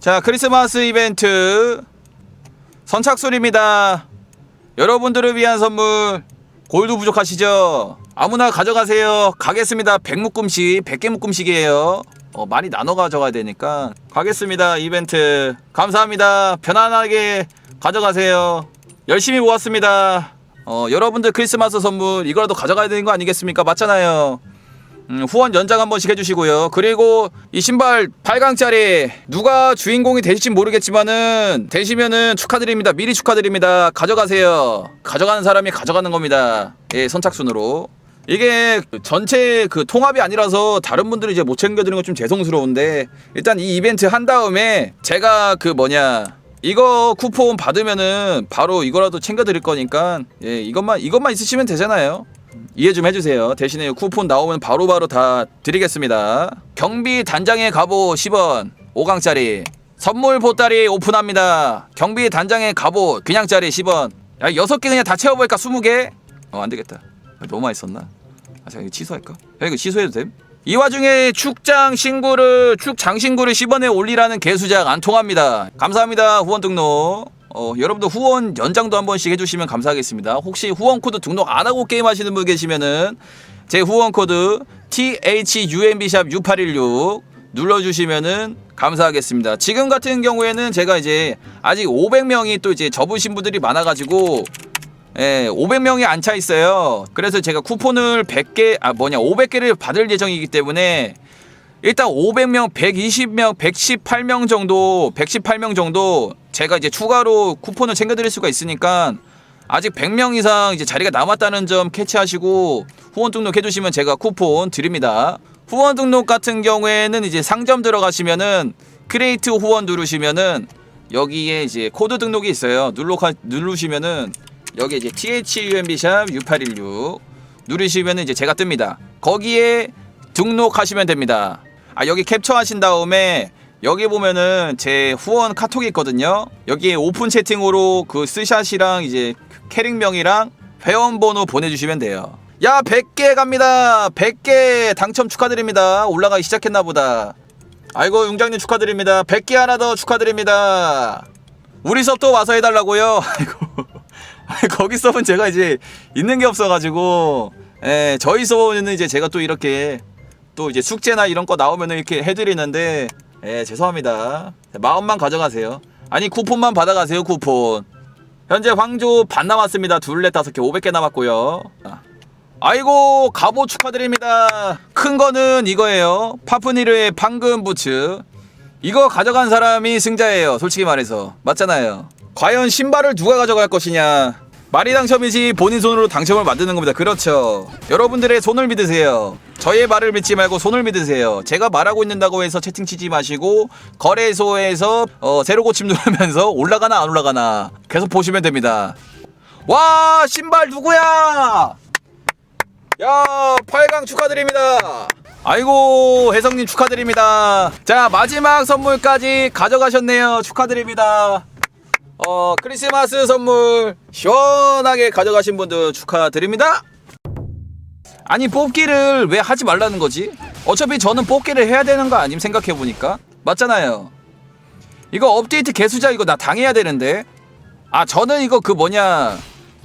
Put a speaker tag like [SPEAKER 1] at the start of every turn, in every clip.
[SPEAKER 1] 자 크리스마스 이벤트. 선착순입니다. 여러분들을 위한 선물. 골드 부족하시죠? 아무나 가져가세요. 가겠습니다. 100묶음씩 100개 묶음씩이에요. 어, 많이 나눠 가져가야 되니까. 가겠습니다 이벤트. 감사합니다. 편안하게 가져가세요. 열심히 모았습니다. 어, 여러분들 크리스마스 선물 이거라도 가져가야 되는 거 아니겠습니까? 맞잖아요 음, 후원 연장 한 번씩 해주시고요. 그리고 이 신발 8강짜리 누가 주인공이 되실지 모르겠지만은 되시면은 축하드립니다. 미리 축하드립니다. 가져가세요. 가져가는 사람이 가져가는 겁니다. 예, 선착순으로. 이게 그 전체 그 통합이 아니라서 다른 분들이 이제 못 챙겨드리는 건 좀 죄송스러운데 일단 이 이벤트 한 다음에 제가 그 뭐냐 이거 쿠폰 받으면은 바로 이거라도 챙겨드릴 거니까 예 이것만 이것만 있으시면 되잖아요. 이해 좀 해주세요. 대신에 쿠폰 나오면 바로 바로 다 드리겠습니다. 경비 단장의 갑옷 10원 5강짜리 선물 보따리 오픈합니다. 경비 단장의 갑옷 그냥짜리 10원 야 6개 그냥 다 채워볼까 20개? 어 안되겠다 너무 많이 썼나? 아 제가 이거 취소할까? 야 이거 취소해도 됨? 이 와중에 축장 신고를 축장 신고를 10원에 올리라는 개수작 안 통합니다. 감사합니다 후원 등록. 어, 여러분들 후원 연장도 한 번씩 해주시면 감사하겠습니다. 혹시 후원 코드 등록 안 하고 게임 하시는 분 계시면은 제 후원 코드 THUMB샵 6816 눌러주시면은 감사하겠습니다. 지금 같은 경우에는 제가 이제 아직 500명이 또 이제 접으신 분들이 많아가지고 예, 500명이 안 차 있어요. 그래서 제가 쿠폰을 100개, 아, 뭐냐, 500개를 받을 예정이기 때문에 일단 500명, 120명, 118명 정도, 118명 정도 제가 이제 추가로 쿠폰을 챙겨드릴 수가 있으니까 아직 100명 이상 이제 자리가 남았다는 점 캐치하시고 후원 등록해주시면 제가 쿠폰 드립니다. 후원 등록 같은 경우에는 이제 상점 들어가시면은 크레이트 후원 누르시면은 여기에 이제 코드 등록이 있어요. 눌러 누르시면은 여기 이제 THUMB샵 6816 누르시면은 이제 제가 뜹니다. 거기에 등록하시면 됩니다. 아 여기 캡처하신 다음에 여기 보면은 제 후원 카톡이 있거든요. 여기에 오픈 채팅으로 그 스샷이랑 이제 캐릭명이랑 회원 번호 보내주시면 돼요. 야 100개 갑니다. 100개 당첨 축하드립니다. 올라가기 시작했나 보다. 아이고 용장님 축하드립니다. 100개 하나 더 축하드립니다. 우리 수업 또 와서 해달라고요. 아이고 거기 수업은 제가 이제 있는 게 없어가지고 예, 저희 수업은 이제 제가 또 이렇게 또 이제 숙제나 이런 거 나오면 이렇게 해드리는데 예 죄송합니다. 마음만 가져가세요. 아니 쿠폰만 받아가세요 쿠폰. 현재 황조 반 남았습니다. 둘넷 다섯 개 500개 남았고요. 아. 아이고 갑옷 축하드립니다. 큰 거는 이거예요. 파프니르의 방금 부츠. 이거 가져간 사람이 승자예요 솔직히 말해서. 맞잖아요. 과연 신발을 누가 가져갈 것이냐 말이 당첨이지 본인 손으로 당첨을 만드는 겁니다. 그렇죠. 여러분들의 손을 믿으세요. 저의 말을 믿지 말고 손을 믿으세요. 제가 말하고 있는다고 해서 채팅 치지 마시고 거래소에서 어, 새로 고침 누르면서 올라가나 안 올라가나 계속 보시면 됩니다. 와 신발 누구야? 야 8강 축하드립니다. 아이고 혜성님 축하드립니다. 자 마지막 선물까지 가져가셨네요. 축하드립니다. 어 크리스마스 선물 시원하게 가져가신 분들 축하드립니다. 아니 뽑기를 왜 하지 말라는 거지? 어차피 저는 뽑기를 해야 되는 거 아님 생각해 보니까 맞잖아요. 이거 업데이트 개수자 이거 나 당해야 되는데. 아 저는 이거 그 뭐냐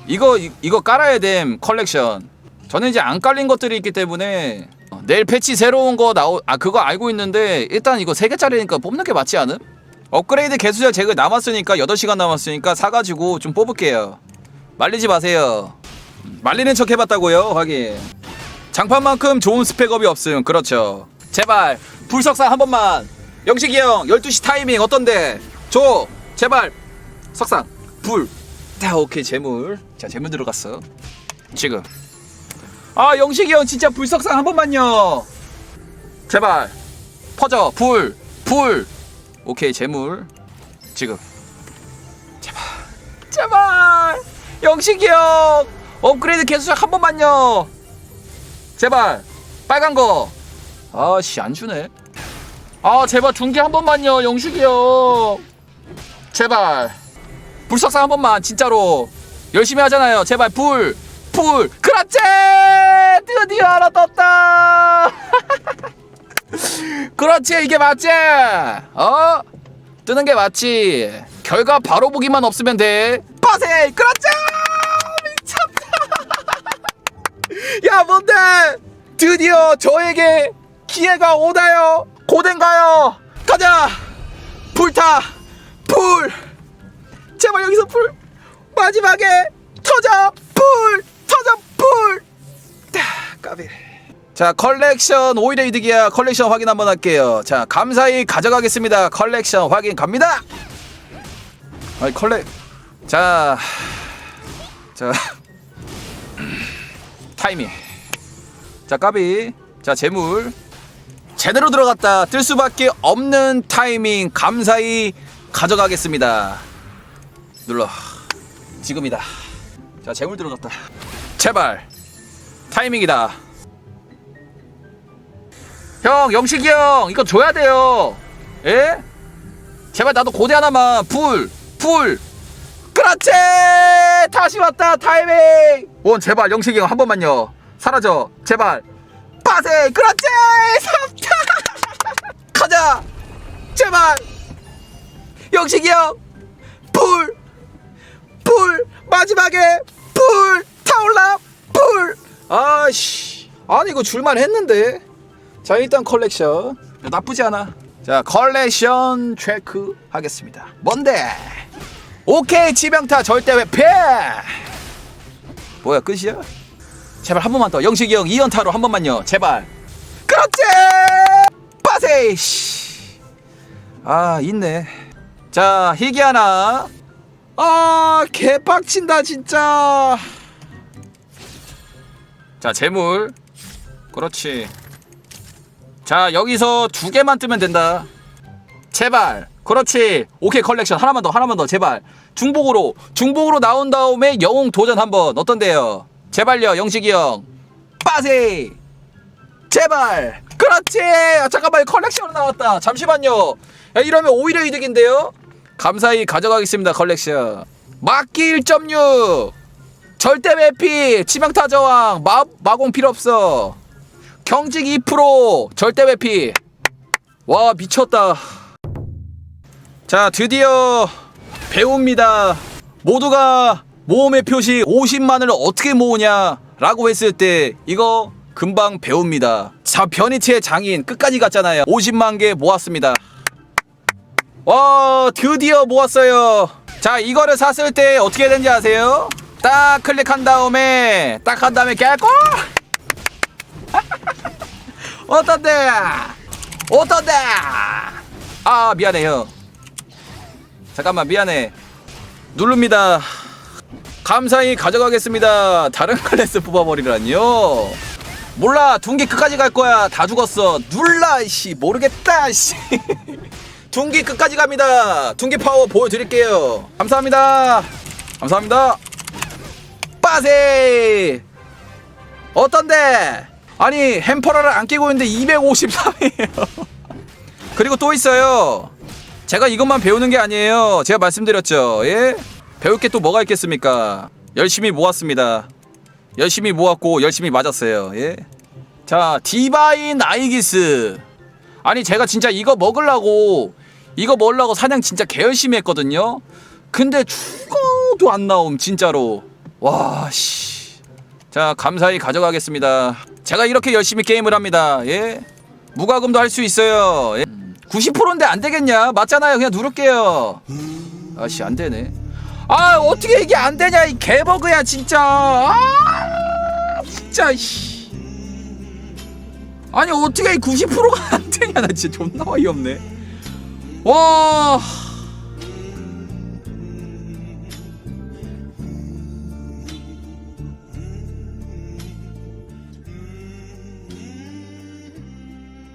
[SPEAKER 1] 이거 이, 이거 깔아야 됨 컬렉션. 저는 이제 안 깔린 것들이 있기 때문에 어, 내일 패치 새로운 거 나오 아 그거 알고 있는데 일단 이거 세 개짜리니까 뽑는 게 맞지 않음? 업그레이드 개수자 제가 남았으니까 8시간 남았으니까 사가지고 좀 뽑을게요. 말리지 마세요. 말리는 척 해봤다고요? 확인 장판만큼 좋은 스펙업이 없음. 그렇죠. 제발 불석사 한 번만. 영식이 형 12시 타이밍 어떤데? 줘 제발. 석상 불자 오케이 재물. 자 재물 들어갔어. 지금. 아 영식이 형 진짜 불석상 한 번만요. 제발. 퍼져 불 불 오케이 재물. 지금. 제발. 제발! 영식이 형! 업그레이드 개수작 한 번만요! 제발! 빨간 거! 아씨 안 주네. 아 제발 중계 한 번만요 영식이 형! 제발! 불석상 한 번만 진짜로. 열심히 하잖아요. 제발 불 불! 그렇지 드디어 하나 떴다 그렇지 이게 맞지? 어? 뜨는 게 맞지. 결과 바로 보기만 없으면 돼. 빠세! 그렇죠! 미쳤다! 야 뭔데? 드디어 저에게 기회가 오다요? 고된가요? 가자! 불타! 불! 제발 여기서 불! 마지막에 터져 불! 터져 불! 아, 까비 자 컬렉션 오히려 이득이야. 컬렉션 확인 한번 할게요. 자 감사히 가져가겠습니다. 컬렉션 확인 갑니다. 아이 컬렉 자 자, 타이밍. 자 까비. 자 재물. 제대로 들어갔다. 뜰 수밖에 없는 타이밍. 감사히 가져가겠습니다. 눌러. 지금이다. 자 재물 들어갔다. 제발. 타이밍이다 형 영식이 형 이거 줘야 돼요. 예? 제발 나도 고대 하나만 불불 그렇지! 다시 왔다 타이밍! 원 제발 영식이 형 한 번만요. 사라져. 제발. 빠세! 그렇지! 삼타 가자! 제발! 영식이 형불불 마지막에 불 타올라! 불 아씨. 아니 이거 줄만 했는데 자 일단 컬렉션. 나쁘지 않아. 자 컬렉션 체크 하겠습니다. 뭔데? 오케이 지명타 절대 회패? 뭐야 끝이야? 제발 한 번만 더. 영식이 형 2연타로 한 번만요. 제발. 그렇지! 빠세 씨. 아 있네. 자 희귀 하나. 아 개빡친다 진짜. 자 재물. 그렇지 자 여기서 두 개만 뜨면 된다. 제발. 그렇지. 오케이 컬렉션. 하나만 더 하나만 더. 제발. 중복으로. 중복으로 나온 다음에 영웅 도전 한번. 어떤데요? 제발요 영식이 형. 빠세! 제발. 그렇지! 아, 잠깐만 컬렉션 나왔다. 잠시만요. 야, 이러면 오히려 이득인데요? 감사히 가져가겠습니다 컬렉션. 막기 1.6 절대 매피. 치명타 저항. 마, 마공 필요 없어 경직 2% 절대 매피. 와 미쳤다. 자 드디어 배웁니다. 모두가 모험의 표시 50만을 어떻게 모으냐 라고 했을 때 이거 금방 배웁니다. 자 변이체의 장인 끝까지 갔잖아요. 50만 개 모았습니다. 와 드디어 모았어요. 자 이거를 샀을 때 어떻게 되는지 아세요? 딱 클릭한 다음에 딱 한 다음에 깨고 어떤데? 어떤데? 아 미안해요 잠깐만 미안해. 누릅니다. 감사히 가져가겠습니다. 다른 클래스 뽑아버리라니요? 몰라 둥기 끝까지 갈 거야. 다 죽었어. 눌라 씨. 모르겠다 씨. 둥기 끝까지 갑니다. 둥기 파워 보여드릴게요. 감사합니다. 감사합니다. 빠세! 어떤데 아니 햄퍼러를 안 끼고 있는데 253이에요. 그리고 또 있어요. 제가 이것만 배우는 게 아니에요. 제가 말씀드렸죠. 예? 배울 게 또 뭐가 있겠습니까? 열심히 모았습니다. 열심히 모았고 열심히 맞았어요. 예. 자 디바인 아이기스. 아니 제가 진짜 이거 먹으려고 이거 먹으려고 사냥 진짜 개열심히 했거든요. 근데 죽어도 안 나옴 진짜로. 와씨. 자 감사히 가져가겠습니다 제가 이렇게 열심히 게임을 합니다. 예? 무과금도 할 수 있어요. 예. 90%인데 안 되겠냐? 맞잖아요. 그냥 누를게요. 아씨 안 되네. 아 어떻게 이게 안 되냐? 이 개버그야 진짜. 아 진짜 씨. 아니 어떻게 이 90%가 안 되냐? 나 진짜 존나 어이없네. 와